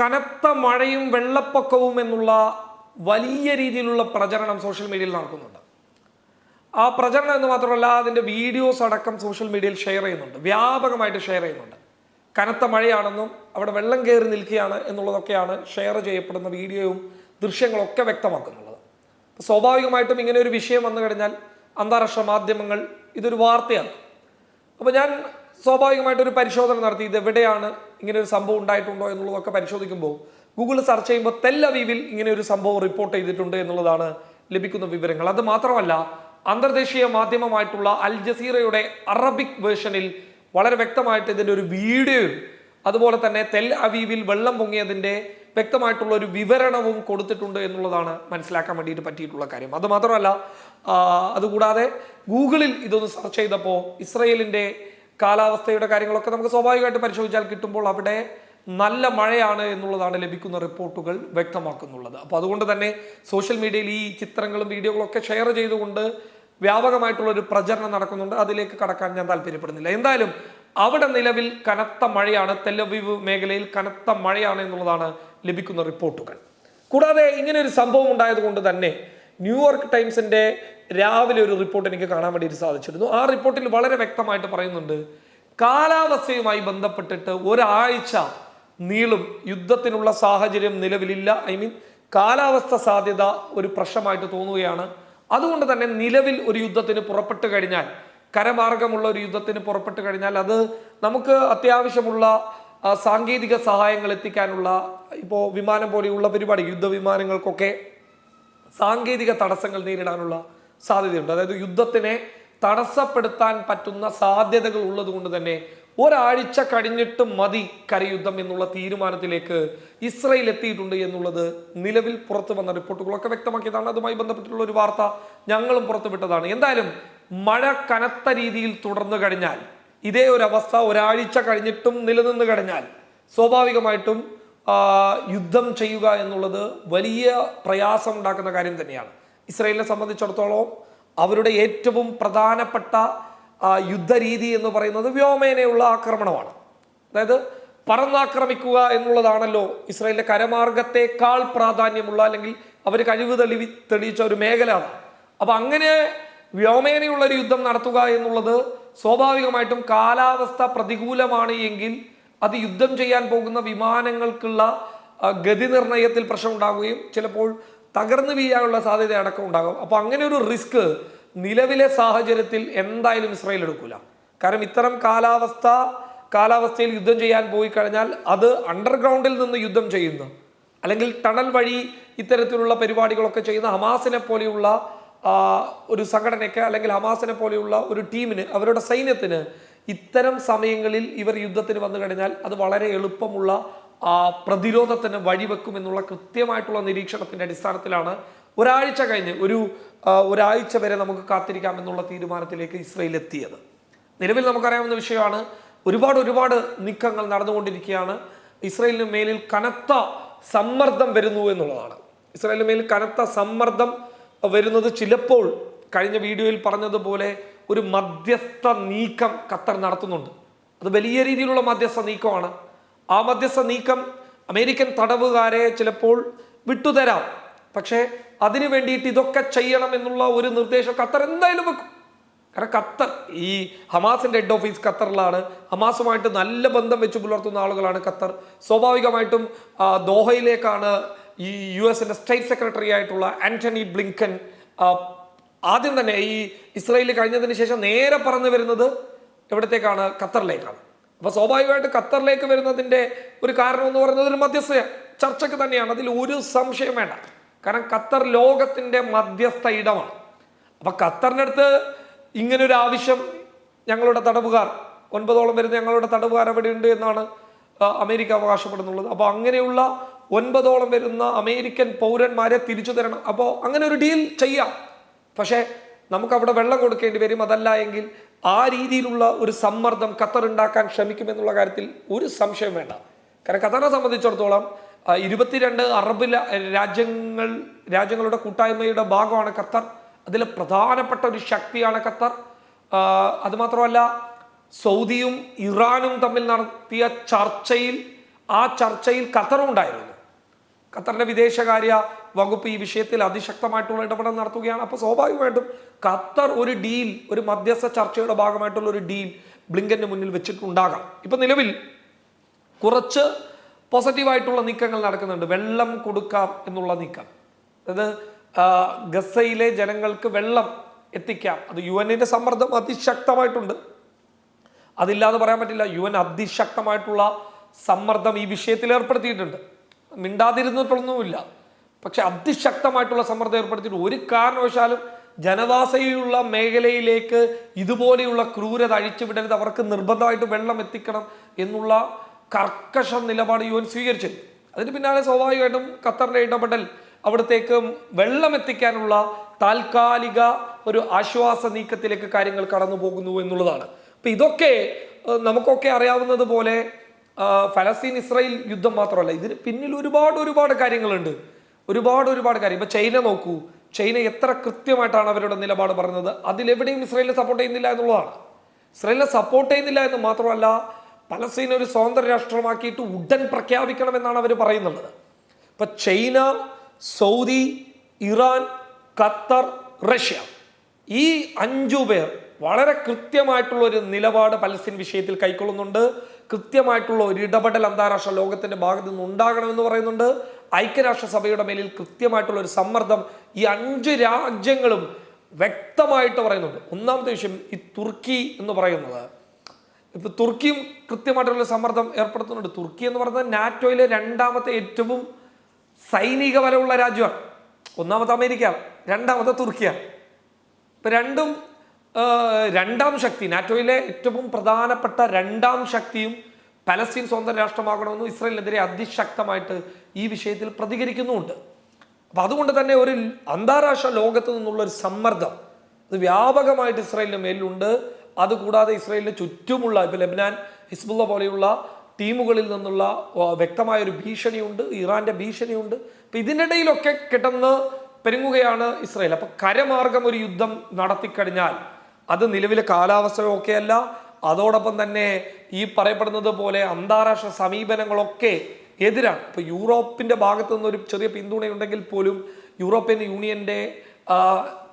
കനത്ത മഴയും വെള്ളപ്പൊക്കവും എന്നുള്ള വലിയ രീതിയിലുള്ള പ്രചരണം സോഷ്യൽ മീഡിയയിൽ നടക്കുന്നുണ്ട്. ആ പ്രചരണം എന്ന് മാത്രമല്ല അതിന്റെ വീഡിയോസ് അടക്കം സോഷ്യൽ മീഡിയയിൽ ഷെയർ ചെയ്യുന്നുണ്ട്. വ്യാപകമായിട്ട് ഷെയർ ചെയ്യുന്നുണ്ട്. കനത്ത മഴയാണെന്നും അവിടെ വെള്ളം കയറി നിൽക്കുകയാണ് എന്നുള്ളതൊക്കെയാണ് ഷെയർ ചെയ്യപ്പെടുന്ന വീഡിയോയും ദൃശ്യങ്ങളൊക്കെ വ്യക്തമാക്കുന്നുള്ളത്. സ്വാഭാവികമായിട്ടും ഇങ്ങനെ ഒരു വിഷയം വന്നു കഴിഞ്ഞാൽ അന്താരാഷ്ട്ര മാധ്യമങ്ങൾ ഇതൊരു വാർത്തയാണ്. അപ്പോൾ ഞാൻ സ്വാഭാവികമായിട്ടൊരു പരിശോധന നടത്തി ഇത് എവിടെയാണ് ഇങ്ങനെ ഒരു സംഭവം ഉണ്ടായിട്ടുണ്ടോ എന്നുള്ളതൊക്കെ പരിശോധിക്കുമ്പോൾ ഗൂഗിൾ സെർച്ച് ചെയ്യുമ്പോൾ തെല്ലവീവിൽ ഇങ്ങനെ ഒരു സംഭവം റിപ്പോർട്ട് ചെയ്തിട്ടുണ്ട് എന്നുള്ളതാണ് ലഭിക്കുന്ന വിവരങ്ങൾ. അത് മാത്രമല്ല അന്തർദേശീയ മാധ്യമമായിട്ടുള്ള അൽ ജസീറയുടെ അറബിക് വേർഷനിൽ വളരെ വ്യക്തമായിട്ട് ഇതിന്റെ ഒരു വീഡിയോയും അതുപോലെ തന്നെ തെൽ അവീവിൽ വെള്ളം പൊങ്ങിയതിന്റെ വ്യക്തമായിട്ടുള്ള ഒരു വിവരണവും കൊടുത്തിട്ടുണ്ട് എന്നുള്ളതാണ് മനസ്സിലാക്കാൻ വേണ്ടിയിട്ട് പറ്റിയിട്ടുള്ള കാര്യം. അത് മാത്രമല്ല ആ, അതുകൂടാതെ ഗൂഗിളിൽ ഇതൊന്ന് സെർച്ച് ചെയ്തപ്പോൾ ഇസ്രയേലിന്റെ കാലാവസ്ഥയുടെ കാര്യങ്ങളൊക്കെ നമുക്ക് സ്വാഭാവികമായിട്ട് പരിശോധിച്ചാൽ കിട്ടുമ്പോൾ അവിടെ നല്ല മഴയാണ് എന്നുള്ളതാണ് ലഭിക്കുന്ന റിപ്പോർട്ടുകൾ വ്യക്തമാക്കുന്നുള്ളത്. അപ്പോൾ അതുകൊണ്ട് തന്നെ സോഷ്യൽ മീഡിയയിൽ ഈ ചിത്രങ്ങളും വീഡിയോകളും ഒക്കെ ഷെയർ ചെയ്തുകൊണ്ട് വ്യാപകമായിട്ടുള്ള ഒരു പ്രചരണം നടക്കുന്നുണ്ട്. അതിലേക്ക് കടക്കാൻ ഞാൻ താല്പര്യപ്പെടുന്നില്ല. എന്തായാലും അവിടെ നിലവിൽ കനത്ത മഴയാണ് തെല്ലവീവ് മേഖലയിൽ കനത്ത മഴയാണ് എന്നുള്ളതാണ് ലഭിക്കുന്ന റിപ്പോർട്ടുകൾ. കൂടാതെ ഇങ്ങനെ ഒരു സംഭവം ഉണ്ടായതുകൊണ്ട് തന്നെ ന്യൂയോർക്ക് ടൈംസിന്റെ രാവിലെ ഒരു റിപ്പോർട്ട് എനിക്ക് കാണാൻ വേണ്ടിയിട്ട് സാധിച്ചിരുന്നു. ആ റിപ്പോർട്ടിൽ വളരെ വ്യക്തമായിട്ട് പറയുന്നുണ്ട് കാലാവസ്ഥയുമായി ബന്ധപ്പെട്ടിട്ട് ഒരാഴ്ച നീളും യുദ്ധത്തിനുള്ള സാഹചര്യം നിലവിലില്ല. ഐ മീൻ കാലാവസ്ഥ സാധ്യത ഒരു പ്രശ്നമായിട്ട് തോന്നുകയാണ്. അതുകൊണ്ട് തന്നെ നിലവിൽ ഒരു യുദ്ധത്തിന് പുറപ്പെട്ടു കഴിഞ്ഞാൽ കരമാർഗമുള്ള ഒരു യുദ്ധത്തിന് പുറപ്പെട്ടു കഴിഞ്ഞാൽ അത് നമുക്ക് അത്യാവശ്യമുള്ള സാങ്കേതിക സഹായങ്ങൾ എത്തിക്കാനുള്ള ഇപ്പോൾ വിമാനം പോലെയുള്ള പരിപാടി യുദ്ധവിമാനങ്ങൾക്കൊക്കെ സാങ്കേതിക തടസ്സങ്ങൾ നേരിടാനുള്ള സാധ്യതയുണ്ട്. അതായത് യുദ്ധത്തിനെ തടസ്സപ്പെടുത്താൻ പറ്റുന്ന സാധ്യതകൾ ഉള്ളത് കൊണ്ട് തന്നെ ഒരാഴ്ച കഴിഞ്ഞിട്ട് മതി കരയുദ്ധം എന്നുള്ള തീരുമാനത്തിലേക്ക് ഇസ്രയേൽ എത്തിയിട്ടുണ്ട് എന്നുള്ളത് നിലവിൽ പുറത്തു വന്ന റിപ്പോർട്ടുകളൊക്കെ വ്യക്തമാക്കിയതാണ്. അതുമായി ബന്ധപ്പെട്ടുള്ള ഒരു വാർത്ത ഞങ്ങളും പുറത്തുവിട്ടതാണ് എന്തായാലും മഴ കനത്ത രീതിയിൽ തുടർന്നു കഴിഞ്ഞാൽ ഇതേ ഒരു അവസ്ഥ ഒരാഴ്ച കഴിഞ്ഞിട്ടും നിലനിന്ന് കഴിഞ്ഞാൽ സ്വാഭാവികമായിട്ടും യുദ്ധം ചെയ്യുക എന്നുള്ളത് വലിയ പ്രയാസം ഉണ്ടാക്കുന്ന കാര്യം തന്നെയാണ്. ഇസ്രയേലിനെ സംബന്ധിച്ചിടത്തോളം അവരുടെ ഏറ്റവും പ്രധാനപ്പെട്ട യുദ്ധരീതി എന്ന് പറയുന്നത് വ്യോമേനയുള്ള ആക്രമണമാണ്. അതായത് പറന്നാക്രമിക്കുക എന്നുള്ളതാണല്ലോ ഇസ്രയേലിന്റെ കരമാർഗത്തെക്കാൾ പ്രാധാന്യമുള്ള അല്ലെങ്കിൽ അവർ കഴിവ് തെളിവി തെളിയിച്ച ഒരു മേഖല അപ്പൊ അങ്ങനെ വ്യോമേനയുള്ള ഒരു യുദ്ധം നടത്തുക എന്നുള്ളത് സ്വാഭാവികമായിട്ടും കാലാവസ്ഥ പ്രതികൂലമാണ് എങ്കിൽ അത് യുദ്ധം ചെയ്യാൻ പോകുന്ന വിമാനങ്ങൾക്കുള്ള ഗതി നിർണയത്തിൽ പ്രശ്നം ഉണ്ടാകുകയും ചിലപ്പോൾ തകർന്നു വീഴാനുള്ള സാധ്യത അടക്കം ഉണ്ടാകും. അപ്പോൾ അങ്ങനെ ഒരു റിസ്ക് നിലവിലെ സാഹചര്യത്തിൽ എന്തായാലും ഇസ്രായേൽ എടുക്കൂല. കാരണം ഇത്തരം കാലാവസ്ഥ കാലാവസ്ഥയിൽ യുദ്ധം ചെയ്യാൻ പോയി കഴിഞ്ഞാൽ അത് അണ്ടർഗ്രൗണ്ടിൽ നിന്ന് യുദ്ധം ചെയ്യുന്ന. അല്ലെങ്കിൽ ടണൽ വഴി ഇത്തരത്തിലുള്ള പരിപാടികളൊക്കെ ചെയ്യുന്ന ഹമാസിനെ പോലെയുള്ള ഒരു സംഘടനയ്ക്ക് അല്ലെങ്കിൽ ഹമാസിനെ പോലെയുള്ള ഒരു ടീമിന് അവരുടെ സൈന്യത്തിന് ഇത്തരം സമയങ്ങളിൽ ഇവർ യുദ്ധത്തിന് വന്നു കഴിഞ്ഞാൽ അത് വളരെ എളുപ്പമുള്ള പ്രതിരോധത്തിന് വഴിവെക്കും എന്നുള്ള കൃത്യമായിട്ടുള്ള നിരീക്ഷണത്തിന്റെ അടിസ്ഥാനത്തിലാണ് ഒരാഴ്ച കഴിഞ്ഞ് ഒരു ഒരാഴ്ച വരെ നമുക്ക് കാത്തിരിക്കാം എന്നുള്ള തീരുമാനത്തിലേക്ക് ഇസ്രയേൽ എത്തിയത്. നിലവിൽ നമുക്കറിയാവുന്ന വിഷയമാണ് ഒരുപാട് ഒരുപാട് നീക്കങ്ങൾ നടന്നുകൊണ്ടിരിക്കുകയാണ്. ഇസ്രയേലിന് മേലിൽ കനത്ത സമ്മർദ്ദം വരുന്നു എന്നുള്ളതാണ്. ഇസ്രയേലിന് മേലിൽ കനത്ത സമ്മർദ്ദം വരുന്നത് ചിലപ്പോൾ കഴിഞ്ഞ വീഡിയോയിൽ പറഞ്ഞതുപോലെ ഒരു മധ്യസ്ഥ നീക്കം ഖത്തർ നടത്തുന്നുണ്ട്. അത് വലിയ രീതിയിലുള്ള മധ്യസ്ഥ നീക്കമാണ്. ആ മധ്യസ്ഥ നീക്കം അമേരിക്കൻ തടവുകാരെ ചിലപ്പോൾ വിട്ടുതരാം. പക്ഷേ അതിനു വേണ്ടിയിട്ട് ഇതൊക്കെ ചെയ്യണം എന്നുള്ള ഒരു നിർദ്ദേശം ഖത്തർ എന്തായാലും വെക്കും. കാരണം ഖത്തർ ഈ ഹമാസിന്റെ ഹെഡ് ഓഫീസ് ഖത്തറിലാണ്. ഹമാസുമായിട്ട് നല്ല ബന്ധം വെച്ച് പുലർത്തുന്ന ആളുകളാണ് ഖത്തർ. സ്വാഭാവികമായിട്ടും ദോഹയിലേക്കാണ് ഈ യു എസിന്റെ സ്റ്റേറ്റ് സെക്രട്ടറി ആയിട്ടുള്ള ആന്റണി ബ്ലിങ്കൻ ആദ്യം തന്നെ ഈ ഇസ്രായേൽ കഴിഞ്ഞതിന് ശേഷം നേരെ പറഞ്ഞു വരുന്നത് എവിടത്തേക്കാണ്? ഖത്തറിലേക്കാണ്. അപ്പൊ സ്വാഭാവികമായിട്ട് ഖത്തറിലേക്ക് വരുന്നതിന്റെ ഒരു കാരണം എന്ന് പറയുന്നത് ഒരു മധ്യസ്ഥ ചർച്ചയ്ക്ക് തന്നെയാണ്. അതിൽ ഒരു സംശയം വേണ്ട. കാരണം ഖത്തർ ലോകത്തിന്റെ മധ്യസ്ഥ ഇടമാണ്. അപ്പൊ ഖത്തറിന്റെ അടുത്ത് ഇങ്ങനൊരു ആവശ്യം ഞങ്ങളുടെ തടവുകാർ ഒൻപതോളം വരുന്ന ഞങ്ങളുടെ തടവുകാർ ഉണ്ട് എന്നാണ് അമേരിക്ക അവകാശപ്പെടുന്നുള്ളത്. അപ്പോൾ അങ്ങനെയുള്ള ഒൻപതോളം വരുന്ന അമേരിക്കൻ പൗരന്മാരെ തിരിച്ചു തരണം. അപ്പോൾ അങ്ങനെ ഒരു ഡീൽ ചെയ്യാം. പക്ഷേ നമുക്കവിടെ വെള്ളം കൊടുക്കേണ്ടി വരും. അതല്ല എങ്കിൽ ആ രീതിയിലുള്ള ഒരു സമ്മർദ്ദം ഖത്തർ ഉണ്ടാക്കാൻ ശ്രമിക്കുമെന്നുള്ള കാര്യത്തിൽ ഒരു സംശയം വേണ്ട. കാരണം ഖത്തറിനെ സംബന്ധിച്ചിടത്തോളം ഇരുപത്തിരണ്ട് അറബ് രാജ്യങ്ങൾ രാജ്യങ്ങളുടെ കൂട്ടായ്മയുടെ ഭാഗമാണ് ഖത്തർ. അതിൽ പ്രധാനപ്പെട്ട ഒരു ശക്തിയാണ് ഖത്തർ. അതുമാത്രമല്ല സൗദിയും ഇറാനും തമ്മിൽ നടത്തിയ ചർച്ചയിൽ ആ ചർച്ചയിൽ ഖത്തറും ഉണ്ടായിരുന്നു. ഖത്തറിന്റെ വിദേശകാര്യ വകുപ്പ് ഈ വിഷയത്തിൽ അതിശക്തമായിട്ടുള്ള ഇടപെടൽ നടത്തുകയാണ്. അപ്പോൾ സ്വാഭാവികമായിട്ടും ഖത്തർ ഒരു ഡീൽ ഒരു മധ്യസ്ഥ ചർച്ചയുടെ ഭാഗമായിട്ടുള്ള ഒരു ഡീൽ ബ്ലിങ്കന്റെ മുന്നിൽ വെച്ചിട്ടുണ്ടാകാം ഇപ്പൊ നിലവിൽ കുറച്ച് പോസിറ്റീവായിട്ടുള്ള നീക്കങ്ങൾ നടക്കുന്നുണ്ട്. വെള്ളം കൊടുക്കാം എന്നുള്ള നീക്കം. അതായത് ഗസയിലെ ജനങ്ങൾക്ക് വെള്ളം എത്തിക്കാം. അത് യു എന്നിന്റെ സമ്മർദ്ദം അതിശക്തമായിട്ടുണ്ട്. അതില്ലാതെ പറയാൻ പറ്റില്ല യു എൻ അതിശക്തമായിട്ടുള്ള സമ്മർദ്ദം ഈ വിഷയത്തിൽ ഏർപ്പെടുത്തിയിട്ടുണ്ട്. മിണ്ടാതിരുന്നിട്ടൊന്നുമില്ല പക്ഷെ അതിശക്തമായിട്ടുള്ള സമ്മർദ്ദം ഏർപ്പെടുത്തിയിട്ട് ഒരു കാരണവശാലും ജനവാസയിലുള്ള മേഖലയിലേക്ക് ഇതുപോലെയുള്ള ക്രൂരത അഴിച്ചുവിടരുത് അവർക്ക് നിർബന്ധമായിട്ട് വെള്ളം എത്തിക്കണം എന്നുള്ള കർക്കശ നിലപാട് യു എൻ സ്വീകരിച്ചത് അതിന് പിന്നാലെ സ്വാഭാവികമായിട്ടും ഖത്തറിന്റെ ഇടപെടൽ അവിടത്തേക്ക് വെള്ളം എത്തിക്കാനുള്ള താൽക്കാലിക ഒരു ആശ്വാസ നീക്കത്തിലേക്ക് കാര്യങ്ങൾ കടന്നു പോകുന്നു എന്നുള്ളതാണ്. അപ്പം ഇതൊക്കെ നമുക്കൊക്കെ അറിയാവുന്നത് പോലെ ഫലസ്തീൻ ഇസ്രായേൽ യുദ്ധം മാത്രമല്ല ഇതിന് പിന്നിൽ ഒരുപാട് ഒരുപാട് കാര്യങ്ങളുണ്ട്. ഒരുപാട് ഒരുപാട് കാര്യം. ഇപ്പൊ ചൈന നോക്കൂ. ചൈന എത്ര കൃത്യമായിട്ടാണ് അവരുടെ നിലപാട് പറഞ്ഞത്? അതിലെവിടെയും ഇസ്രായേലിനെ സപ്പോർട്ട് ചെയ്യുന്നില്ല എന്നുള്ളതാണ്. ഇസ്രായേലിനെ സപ്പോർട്ട് ചെയ്യുന്നില്ല എന്ന് മാത്രമല്ല പലസ്തീൻ ഒരു സ്വതന്ത്ര രാഷ്ട്രമാക്കിയിട്ട് ഉടൻ പ്രഖ്യാപിക്കണമെന്നാണ് അവർ പറയുന്നത് ഇപ്പൊ China Saudi Iran Qatar Russia ഈ അഞ്ചു പേർ വളരെ കൃത്യമായിട്ടുള്ള ഒരു നിലപാട് പലസ്തീൻ വിഷയത്തിൽ കൈക്കൊള്ളുന്നുണ്ട്. കൃത്യമായിട്ടുള്ള ഒരു ഇടപെടൽ അന്താരാഷ്ട്ര ലോകത്തിന്റെ ഭാഗത്തു നിന്ന് ഉണ്ടാകണമെന്ന് പറയുന്നുണ്ട്. ഐക്യരാഷ്ട്രസഭയുടെ മേലിൽ കൃത്യമായിട്ടുള്ള ഒരു സമ്മർദ്ദം ഈ അഞ്ച് രാജ്യങ്ങളും വ്യക്തമായിട്ട് പറയുന്നുണ്ട്. ഒന്നാമത്തെ വിഷയം ഈ തുർക്കി എന്ന് പറയുന്നത്. ഇപ്പൊ തുർക്കിയും കൃത്യമായിട്ടുള്ള സമ്മർദ്ദം ഏർപ്പെടുത്തുന്നുണ്ട്. തുർക്കി എന്ന് പറയുന്നത് നാറ്റോയിലെ രണ്ടാമത്തെ ഏറ്റവും സൈനിക ബലമുള്ള രാജ്യമാണ്. ഒന്നാമത്തെ അമേരിക്ക രണ്ടാമത്തെ തുർക്കിയാണ്. ഇപ്പൊ രണ്ടും രണ്ടാം ശക്തി നാറ്റോയിലെ ഏറ്റവും പ്രധാനപ്പെട്ട രണ്ടാം ശക്തിയും പലസ്തീൻ സ്വന്തം രാഷ്ട്രമാകണമെന്നും ഇസ്രയേലിനെതിരെ അതിശക്തമായിട്ട് ഈ വിഷയത്തിൽ പ്രതികരിക്കുന്നുമുണ്ട്. അപ്പൊ അതുകൊണ്ട് തന്നെ ഒരു അന്താരാഷ്ട്ര ലോകത്ത് നിന്നുള്ള ഒരു സമ്മർദ്ദം അത് വ്യാപകമായിട്ട് ഇസ്രായേലിന് മേലുണ്ട് അതുകൂടാതെ ഇസ്രയേലിന് ചുറ്റുമുള്ള ഇപ്പൊ ലബ്നാൻ ഹിസ്ബുള്ള പോലെയുള്ള ടീമുകളിൽ നിന്നുള്ള വ്യക്തമായ ഒരു ഭീഷണിയുണ്ട് ഇറാന്റെ ഭീഷണിയുണ്ട്. അപ്പൊ ഇതിനിടയിലൊക്കെ കിടന്ന് പെരുങ്ങുകയാണ് ഇസ്രയേൽ. അപ്പൊ കരമാർഗം ഒരു യുദ്ധം നടത്തിക്കഴിഞ്ഞാൽ അത് നിലവിലെ കാലാവസ്ഥയൊക്കെയല്ല അതോടൊപ്പം തന്നെ ഈ പറയപ്പെടുന്നത് പോലെ അന്താരാഷ്ട്ര സമീപനങ്ങളൊക്കെ എതിരാണ്. ഇപ്പൊ യൂറോപ്പിന്റെ ഭാഗത്തു നിന്നൊരു ചെറിയ പിന്തുണയുണ്ടെങ്കിൽ പോലും യൂറോപ്യൻ യൂണിയന്റെ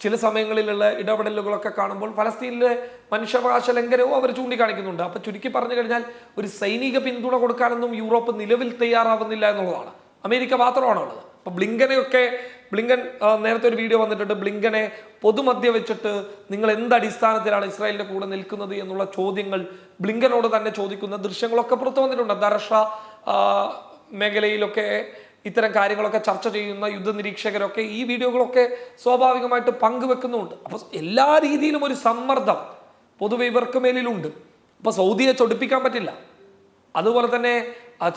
ചില സമയങ്ങളിലുള്ള ഇടപെടലുകളൊക്കെ കാണുമ്പോൾ ഫലസ്തീനിലെ മനുഷ്യാവകാശ ലംഘനവും അവർ ചൂണ്ടിക്കാണിക്കുന്നുണ്ട്. അപ്പൊ ചുരുക്കി പറഞ്ഞു കഴിഞ്ഞാൽ ഒരു സൈനിക പിന്തുണ കൊടുക്കാനൊന്നും യൂറോപ്പ് നിലവിൽ തയ്യാറാവുന്നില്ല എന്നുള്ളതാണ്. അമേരിക്ക മാത്രമാണ് ഉള്ളത് അപ്പൊ ബ്ലിങ്കനെയൊക്കെ ബ്ലിങ്കൻ നേരത്തെ ഒരു വീഡിയോ വന്നിട്ടുണ്ട്. ബ്ലിങ്കനെ പൊതുമധ്യ വെച്ചിട്ട് നിങ്ങൾ എന്ത് അടിസ്ഥാനത്തിലാണ് ഇസ്രായേലിന്റെ കൂടെ നിൽക്കുന്നത് എന്നുള്ള ചോദ്യങ്ങൾ ബ്ലിങ്കനോട് തന്നെ ചോദിക്കുന്ന ദൃശ്യങ്ങളൊക്കെ പുറത്തു വന്നിട്ടുണ്ട്. അന്താരാഷ്ട്ര മേഖലയിലൊക്കെ ഇത്തരം കാര്യങ്ങളൊക്കെ ചർച്ച ചെയ്യുന്ന യുദ്ധ നിരീക്ഷകരൊക്കെ ഈ വീഡിയോകളൊക്കെ സ്വാഭാവികമായിട്ട് പങ്കുവെക്കുന്നുണ്ട്. അപ്പോൾ എല്ലാ രീതിയിലും ഒരു സമ്മർദ്ദം പൊതുവെ ഇവർക്ക് മേലിലുണ്ട് അപ്പൊ സൗദിയെ ചൊടിപ്പിക്കാൻ പറ്റില്ല. അതുപോലെ തന്നെ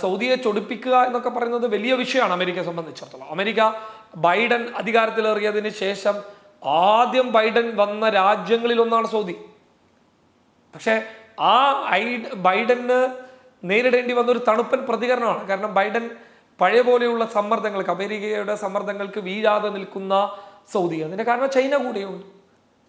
സൗദിയെ ചൊടിപ്പിക്കുക എന്നൊക്കെ പറയുന്നത് വലിയ വിഷയമാണ് അമേരിക്കയെ സംബന്ധിച്ചിടത്തോളം. അമേരിക്ക ബൈഡൻ അധികാരത്തിലേറിയതിന് ശേഷം ആദ്യം ബൈഡൻ വന്ന രാജ്യങ്ങളിൽ ഒന്നാണ് സൗദി. പക്ഷേ ആ ഐ ബൈഡന് നേരിടേണ്ടി വന്ന ഒരു തണുപ്പൻ പ്രതികരണമാണ്. കാരണം ബൈഡൻ പഴയ പോലെയുള്ള സമ്മർദ്ദങ്ങൾക്ക് അമേരിക്കയുടെ സമ്മർദ്ദങ്ങൾക്ക് വീഴാതെ നിൽക്കുന്ന സൗദി അതിന്റെ കാരണം ചൈന കൂടെയുണ്ട്.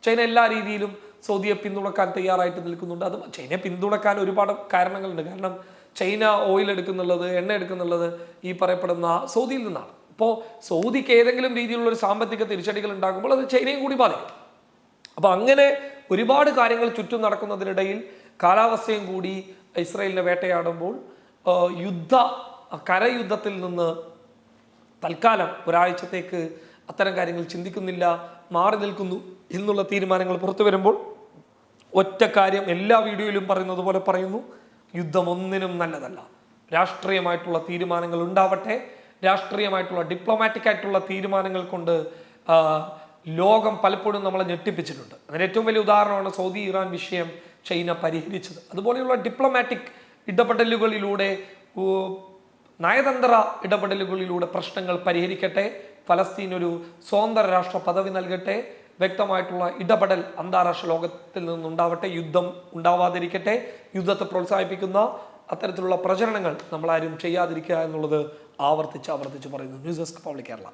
ചൈന എല്ലാ രീതിയിലും സൗദിയെ പിന്തുണക്കാൻ തയ്യാറായിട്ട് നിൽക്കുന്നുണ്ട്. അത് ചൈനയെ പിന്തുണക്കാൻ ഒരുപാട് കാരണങ്ങളുണ്ട്. കാരണം ചൈന ഓയിൽ എടുക്കുന്നുള്ളത് എണ്ണ എടുക്കുന്നുള്ളത് ഈ പറയപ്പെടുന്ന സൗദിയിൽ നിന്നാണ്. അപ്പോൾ സൗദിക്ക് ഏതെങ്കിലും രീതിയിലുള്ള ഒരു സാമ്പത്തിക തിരിച്ചടികൾ ഉണ്ടാകുമ്പോൾ അത് ചൈനയും കൂടി ബാധിക്കും. അപ്പോൾ അങ്ങനെ ഒരുപാട് കാര്യങ്ങൾ ചുറ്റും നടക്കുന്നതിനിടയിൽ കാലാവസ്ഥയും കൂടി ഇസ്രയേലിനെ വേട്ടയാടുമ്പോൾ യുദ്ധ കരയുദ്ധത്തിൽ നിന്ന് തൽക്കാലം ഒരാഴ്ചത്തേക്ക് അത്തരം കാര്യങ്ങൾ ചിന്തിക്കുന്നില്ല മാറി നിൽക്കുന്നു എന്നുള്ള തീരുമാനങ്ങൾ പുറത്തു വരുമ്പോൾ ഒറ്റ കാര്യം എല്ലാ വീഡിയോയിലും പറയുന്നത് പോലെ പറയുന്നു. യുദ്ധം ഒന്നിനും നല്ലതല്ല. രാഷ്ട്രീയമായിട്ടുള്ള തീരുമാനങ്ങൾ ഉണ്ടാവട്ടെ. രാഷ്ട്രീയമായിട്ടുള്ള ഡിപ്ലോമാറ്റിക് ആയിട്ടുള്ള തീരുമാനങ്ങൾ കൊണ്ട് ലോകം പലപ്പോഴും നമ്മളെ ഞെട്ടിപ്പിച്ചിട്ടുണ്ട്. അതിന് ഏറ്റവും വലിയ ഉദാഹരണമാണ് സൗദി ഇറാൻ വിഷയം ചൈന പരിഹരിച്ചത്. അതുപോലെയുള്ള ഡിപ്ലോമാറ്റിക് ഇടപെടലുകളിലൂടെ നയതന്ത്ര ഇടപെടലുകളിലൂടെ പ്രശ്നങ്ങൾ പരിഹരിക്കട്ടെ. ഫലസ്തീൻ ഒരു സ്വതന്ത്ര രാഷ്ട്ര പദവി നൽകട്ടെ. വ്യക്തമായിട്ടുള്ള ഇടപെടൽ അന്താരാഷ്ട്ര ലോകത്തിൽ നിന്നുണ്ടാവട്ടെ യുദ്ധം ഉണ്ടാവാതിരിക്കട്ടെ യുദ്ധത്തെ പ്രോത്സാഹിപ്പിക്കുന്ന അത്തരത്തിലുള്ള പ്രചരണങ്ങൾ നമ്മളാരും ചെയ്യാതിരിക്കുക എന്നുള്ളത് ആവർത്തിച്ച് ആവർത്തിച്ച് പറയുന്നു. News desk public Kerala.